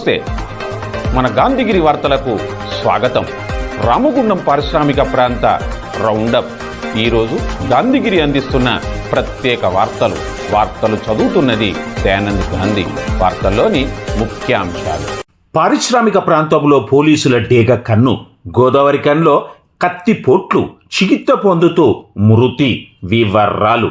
నమస్తే. మన గాంధీగిరి వార్తలకు స్వాగతం. రామగుండం పారిశ్రామిక ప్రాంత రౌండప్. ఈరోజు గాంధీగిరి అందిస్తున్న ప్రత్యేక వార్తలు. వార్తలు చదువుతున్నది దయానంద్ గాంధీ. వార్తల్లోని ముఖ్యాంశాలు. పారిశ్రామిక ప్రాంతంలో పోలీసుల డేగ కన్ను. గోదావరి కన్లో కత్తి పోట్లు చికిత్స పొందుతూ మృతి వివరాలు.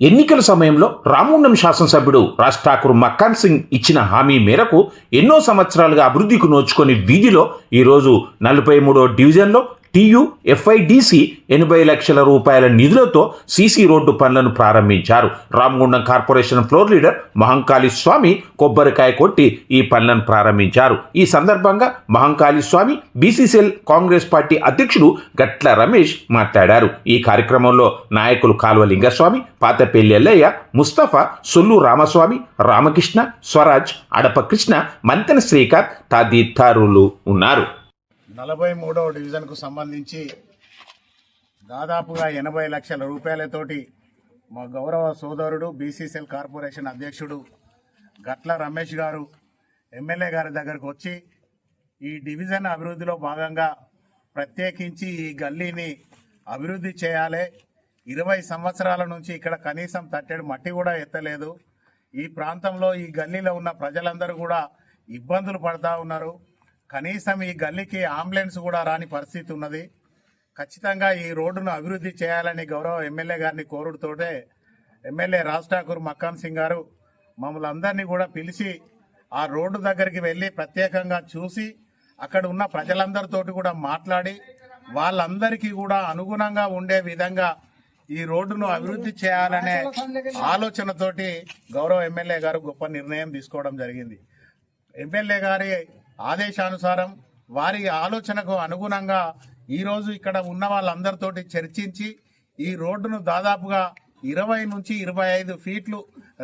ఎన్నికల సమయంలో రామగుండం శాసనసభ్యుడు రాజ్ ఠాకూర్ మక్కాన్ సింగ్ ఇచ్చిన హామీ మేరకు ఎన్నో సంవత్సరాలుగా అభివృద్ధికి నోచుకొని వీధిలో ఈరోజు నలభై మూడో డివిజన్లో టీయు ఎఫ్ఐడిసి ఎనభై లక్షల రూపాయల నిధులతో సీసీ రోడ్డు పనులను ప్రారంభించారు. Ramagundam corporation floor leader Mahankali Swamy కొబ్బరికాయ కొట్టి ఈ పనులను ప్రారంభించారు. ఈ సందర్భంగా మహంకాళి స్వామి బీసీసీఎల్ కాంగ్రెస్ పార్టీ అధ్యక్షుడు గట్ల రమేష్ మాట్లాడారు. ఈ కార్యక్రమంలో నాయకులు కాల్వ లింగస్వామి పాతపల్లి ఎల్లయ్య ముస్తఫా సొల్లు రామస్వామి రామకృష్ణ స్వరాజ్ అడప కృష్ణ మంతెన శ్రీకాంత్ తదితరులు ఉన్నారు. నలభై మూడవ డివిజన్కు సంబంధించి దాదాపుగా ఎనభై లక్షల రూపాయలతోటి మా గౌరవ సోదరుడు బీసీసీఎల్ కార్పొరేషన్ అధ్యక్షుడు గట్ల రమేష్ గారు ఎమ్మెల్యే గారి దగ్గరకు వచ్చి ఈ డివిజన్ అభివృద్ధిలో భాగంగా ప్రత్యేకించి ఈ గల్లీని అభివృద్ధి చేయాలి. ఇరవై సంవత్సరాల నుంచి ఇక్కడ కనీసం తట్టెడు మట్టి కూడా ఎత్తలేదు. ఈ ప్రాంతంలో ఈ గల్లీలో ఉన్న ప్రజలందరూ కూడా ఇబ్బందులు పడతా ఉన్నారు. కనీసం ఈ గల్లీకి అంబులెన్స్ కూడా రాని పరిస్థితి ఉన్నది. ఖచ్చితంగా ఈ రోడ్డును అభివృద్ధి చేయాలని గౌరవ ఎమ్మెల్యే గారిని కోరుడుతోటే ఎమ్మెల్యే రాజ్ ఠాకూర్ మక్కాన్ సింగ్ గారు మమ్మల్ని అందరినీ కూడా పిలిచి ఆ రోడ్డు దగ్గరికి వెళ్ళి ప్రత్యేకంగా చూసి అక్కడ ఉన్న ప్రజలందరితోటి కూడా మాట్లాడి వాళ్ళందరికీ కూడా అనుగుణంగా ఉండే విధంగా ఈ రోడ్డును అభివృద్ధి చేయాలనే ఆలోచనతోటి గౌరవ ఎమ్మెల్యే గారు గొప్ప నిర్ణయం తీసుకోవడం జరిగింది. ఎమ్మెల్యే గారి ఆదేశానుసారం వారి ఆలోచనకు అనుగుణంగా ఈరోజు ఇక్కడ ఉన్న వాళ్ళందరితోటి చర్చించి ఈ రోడ్డును దాదాపుగా ఇరవై నుంచి ఇరవై ఐదు ఫీట్లు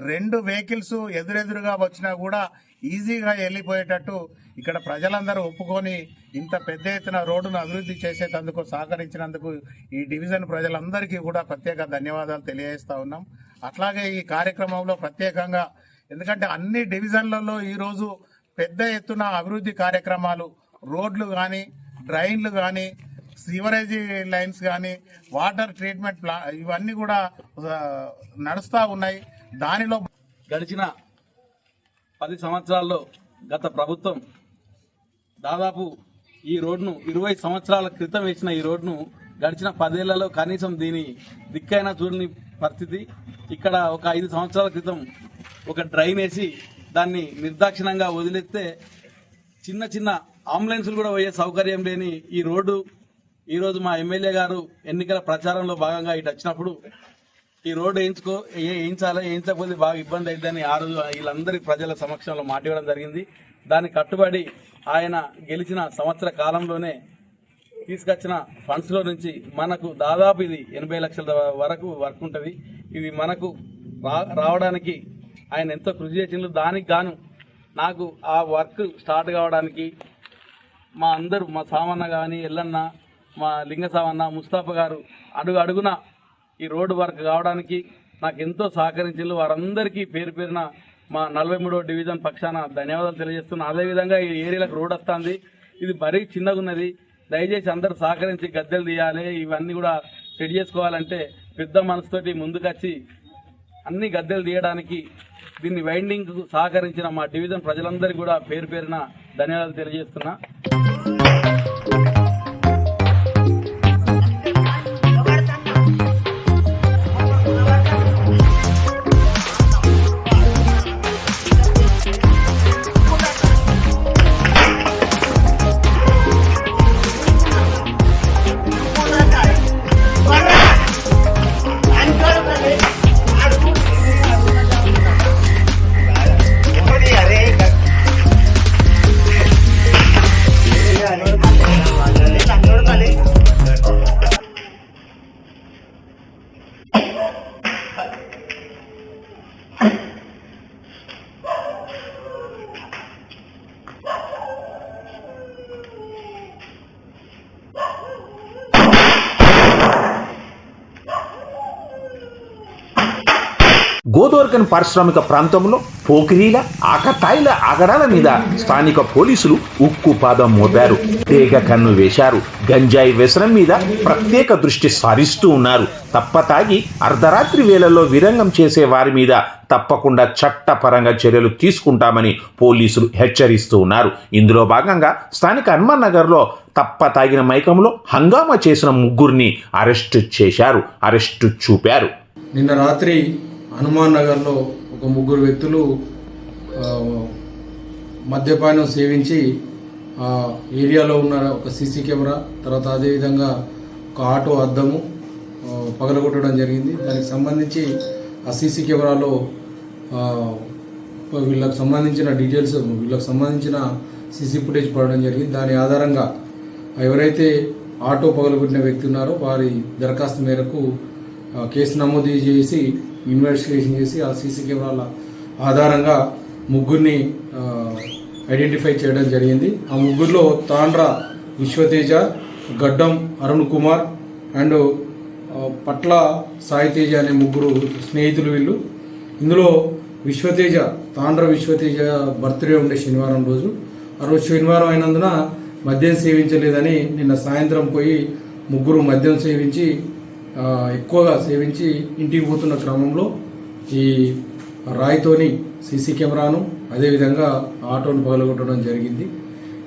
రెండు వెహికల్స్ ఎదురెదురుగా వచ్చినా కూడా ఈజీగా వెళ్ళిపోయేటట్టు ఇక్కడ ప్రజలందరూ ఒప్పుకొని ఇంత పెద్ద ఎత్తున రోడ్డును అభివృద్ధి చేసేటందుకు సహకరించినందుకు ఈ డివిజన్ ప్రజలందరికీ కూడా ప్రత్యేక ధన్యవాదాలు తెలియజేస్తా ఉన్నాం. అట్లాగే ఈ కార్యక్రమంలో ప్రత్యేకంగా ఎందుకంటే అన్ని డివిజన్లలో ఈరోజు పెద్ద ఎత్తున అభివృద్ధి కార్యక్రమాలు రోడ్లు కానీ డ్రైన్లు కానీ సివరేజీ లైన్స్ కానీ వాటర్ ట్రీట్మెంట్ ప్లా ఇవన్నీ కూడా నడుస్తూ ఉన్నాయి. దానిలో గడిచిన పది సంవత్సరాల్లో గత ప్రభుత్వం దాదాపు ఈ రోడ్ను ఇరవై సంవత్సరాల క్రితం వేసిన ఈ రోడ్ను గడిచిన పదేళ్ళలో కనీసం దీని దిక్కైనా చూడని పరిస్థితి. ఇక్కడ ఒక ఐదు సంవత్సరాల క్రితం ఒక డ్రైన్ వేసి దాన్ని నిర్దాక్షిణంగా వదిలేస్తే చిన్న చిన్న అంబులెన్సులు కూడా పోయే సౌకర్యం లేని ఈ రోడ్డు. ఈరోజు మా ఎమ్మెల్యే గారు ఎన్నికల ప్రచారంలో భాగంగా ఇటు వచ్చినప్పుడు ఈ రోడ్డు వేయించుకో వేయించాలా వేయించకపోతే బాగా ఇబ్బంది అవుతుందని ఆ రోజు వీళ్ళందరి ప్రజల సమక్షంలో మాట్లాడడం జరిగింది. దాన్ని కట్టుబడి ఆయన గెలిచిన సంవత్సర కాలంలోనే తీసుకొచ్చిన ఫండ్స్లో నుంచి మనకు దాదాపు ఇది ఎనభై లక్షల వరకు వర్క్ ఉంటుంది. ఇవి మనకు రా- రావడానికి ఆయన ఎంతో కృషి చేసిండ్రు. దానికి గాను నాకు ఆ వర్క్ స్టార్ట్ కావడానికి మా అందరూ మా సామన్న కానీ ఎల్లన్న మా లింగ సామన్న ముస్తాఫా గారు అడుగు అడుగున ఈ రోడ్డు వర్క్ కావడానికి నాకు ఎంతో సహకరించిండ్రు. వారందరికీ పేరు పేరున మా నలభై మూడో డివిజన్ పక్షాన ధన్యవాదాలు తెలియజేస్తున్నాను అదేవిధంగా ఈ ఏరియాలకు రోడ్ వస్తుంది. ఇది మరీ చిన్నగా ఉన్నది. దయచేసి అందరూ సహకరించి గద్దెలు తీయాలి. ఇవన్నీ కూడా సెట్ చేసుకోవాలంటే పెద్ద మనసుతోటి ముందుకొచ్చి అన్ని గద్దెలు తీయడానికి దీన్ని వైండింగ్ సహకరించిన మా డివిజన్ ప్రజలందరికీ కూడా పేరు పేరున ధన్యవాదాలు తెలియజేస్తున్నా. గోదోర్గన్ పారిశ్రామిక ప్రాంతంలో పోకిరీల ఆకతాయిల ఆగడాల మీద స్థానిక పోలీసులు ఉక్కు పాదం మోపారు. తీగ కన్ను వేశారు. గంజాయి వ్యసనం మీద ప్రత్యేక దృష్టి సారిస్తూ ఉన్నారు. తప్పతాగి అర్ధరాత్రి వేళల్లో విరంగం చేసే వారి మీద తప్పకుండా చట్టపరంగా చర్యలు తీసుకుంటామని పోలీసులు హెచ్చరిస్తూ ఉన్నారు. ఇందులో భాగంగా స్థానిక హనుమాన్ నగర్లో తప్ప తాగిన మైకంలో హంగామా చేసిన ముగ్గురిని అరెస్టు చేశారు. అరెస్టు చూపారు. నిన్న రాత్రి హనుమాన్ నగర్లో ఒక ముగ్గురు వ్యక్తులు మద్యపానం సేవించి ఆ ఏరియాలో ఉన్న ఒక సీసీ కెమెరా తర్వాత అదేవిధంగా ఒక ఆటో అద్దము పగలగొట్టడం జరిగింది. దానికి సంబంధించి ఆ సీసీ కెమెరాలో వీళ్ళకు వీళ్ళకి సంబంధించిన డీటెయిల్స్ వీళ్ళకి సంబంధించిన సీసీ ఫుటేజ్ పడడం జరిగింది. దాని ఆధారంగా ఎవరైతే ఆటో పగలగొట్టిన వ్యక్తి ఉన్నారో వారి దరఖాస్తు మేరకు కేసు నమోదు చేసి ఇన్వెస్టిగేషన్ చేసి ఆ సీసీ కెమెరాల ఆధారంగా ముగ్గురిని ఐడెంటిఫై చేయడం జరిగింది. ఆ ముగ్గురిలో తాండ్ర విశ్వతేజ గడ్డం అరుణ్ కుమార్ అండ్ పట్ల సాయితేజ అనే ముగ్గురు స్నేహితులు వీళ్ళు. ఇందులో విశ్వతేజ తాండ్ర విశ్వతేజ బర్త్డే ఉండే శనివారం రోజు. ఆ రోజు శనివారం అయినందున మద్యం సేవించలేదని నిన్న సాయంత్రం పోయి ముగ్గురు మద్యం సేవించి ఎక్కువగా సేవించి ఇంటికి పోతున్న క్రమంలో ఈ రాయితోని సీసీ కెమెరాను అదేవిధంగా ఆటోను పగలగొట్టడం జరిగింది.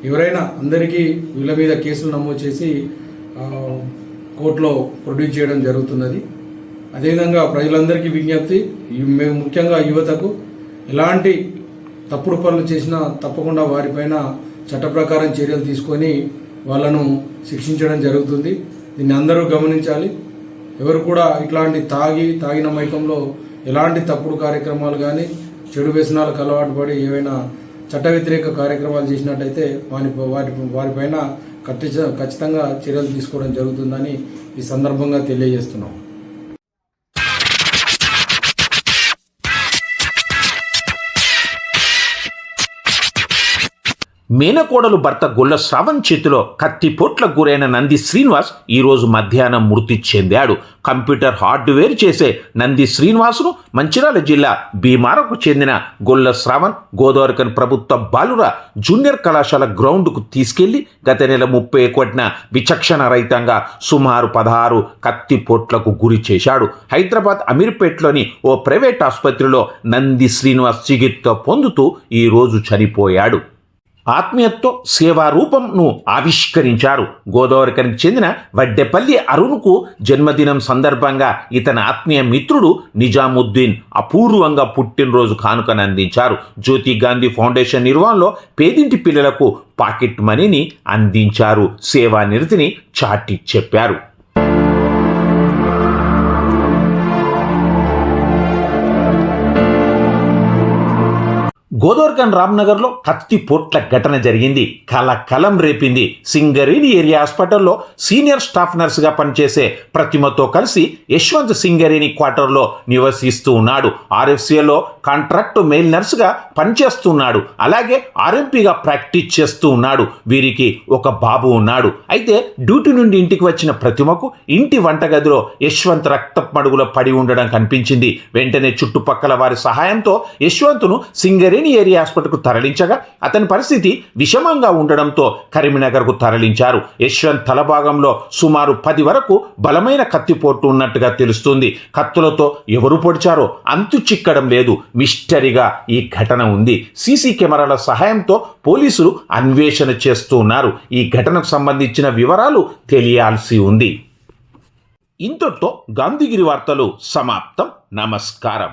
ఎవరైనా అందరికీ వీళ్ళ మీద కేసులు నమోదు చేసి కోర్టులో ప్రొడ్యూస్ చేయడం జరుగుతున్నది. అదేవిధంగా ప్రజలందరికీ విజ్ఞప్తి మేము ముఖ్యంగా యువతకు ఎలాంటి తప్పుడు పనులు చేసినా తప్పకుండా వారిపైన చట్ట ప్రకారం చర్యలు తీసుకొని వాళ్ళను శిక్షించడం జరుగుతుంది. దీన్ని అందరూ గమనించాలి. ఎవరు కూడా ఇట్లాంటి తాగి తాగిన మైకంలో ఎలాంటి తప్పుడు కార్యక్రమాలు కానీ చెడు వ్యసనాలకు అలవాటు పడి ఏవైనా చట్ట వ్యతిరేక కార్యక్రమాలు చేసినట్టయితే వారి వారి వారిపైన ఖచ్చితంగా చర్యలు తీసుకోవడం జరుగుతుందని ఈ సందర్భంగా తెలియజేస్తున్నాం. మేనకోడలు భర్త గొల్ల శ్రావణ్ చేతిలో కత్తిపోట్లకు గురైన నంది శ్రీనివాస్ ఈరోజు మధ్యాహ్నం మృతి చెందాడు. కంప్యూటర్ హార్డ్వేర్ చేసే నంది శ్రీనివాసును మంచిర్యాల జిల్లా భీమారకు చెందిన గొల్ల శ్రావణ్ గోదావరికన్ ప్రభుత్వ బాలుర జూనియర్ కళాశాల గ్రౌండ్కు తీసుకెళ్ళి గత నెల ముప్పై కొట్టిన విచక్షణ రహితంగా సుమారు పదహారు కత్తిపోట్లకు గురి చేశాడు. హైదరాబాద్ అమీర్పేట్లోని ఓ ప్రైవేట్ ఆసుపత్రిలో నంది శ్రీనివాస్ చికిత్స పొందుతూ ఈరోజు చనిపోయాడు. ఆత్మీయతతో సేవారూపంను ఆవిష్కరించారు. గోదావరికనికి చెందిన వడ్డెపల్లి అరుణ్కు జన్మదినం సందర్భంగా ఇతని ఆత్మీయ మిత్రుడు నిజాముద్దీన్ అపూర్వంగా పుట్టినరోజు కానుకను అందించారు. జ్యోతి గాంధీ ఫౌండేషన్ నిర్వహణలో పేదింటి పిల్లలకు పాకెట్ మనీని అందించారు. సేవా నిరతిని చాటి చెప్పారు. గోదోర్గన్ రామ్నగర్లో కత్తి పోట్ల ఘటన జరిగింది. కలకలం రేపింది. సింగరేణి ఏరియా హాస్పిటల్లో సీనియర్ స్టాఫ్ నర్సుగా పనిచేసే ప్రతిమతో కలిసి యశ్వంత్ సింగరేణి క్వార్టర్లో నివసిస్తూ ఉన్నాడు. ఆర్ఎఫ్సిఎల్లో కాంట్రాక్ట్ మెయిల్ నర్సుగా పనిచేస్తున్నాడు. అలాగే ఆర్ఎంపీగా ప్రాక్టీస్ చేస్తూ ఉన్నాడు. వీరికి ఒక బాబు ఉన్నాడు. అయితే డ్యూటీ నుండి ఇంటికి వచ్చిన ప్రతిమకు ఇంటి వంటగదిలో యశ్వంత్ రక్త మడుగులో పడి ఉండడం కనిపించింది. వెంటనే చుట్టుపక్కల వారి సహాయంతో యశ్వంత్ను సింగరేణి ఏరియా హాస్పిటల్కు తరలించగా అతని పరిస్థితి విషమంగా ఉండడంతో కరీంనగర్కు తరలించారు. యశ్వంత్ తల భాగంలో సుమారు పది వరకు బలమైన కత్తిపోటు ఉన్నట్టుగా తెలుస్తుంది. కత్తులతో ఎవరు పొడిచారో అంతు చిక్కడం లేదు. మిస్టరీగా ఈ ఘటన ఉంది. సీసీ కెమెరాల సహాయంతో పోలీసులు అన్వేషణ చేస్తున్నారు. ఈ ఘటనకు సంబంధించిన వివరాలు తెలియాల్సి ఉంది. ఇంతటితో గాంధీగిరి వార్తలు సమాప్తం. నమస్కారం.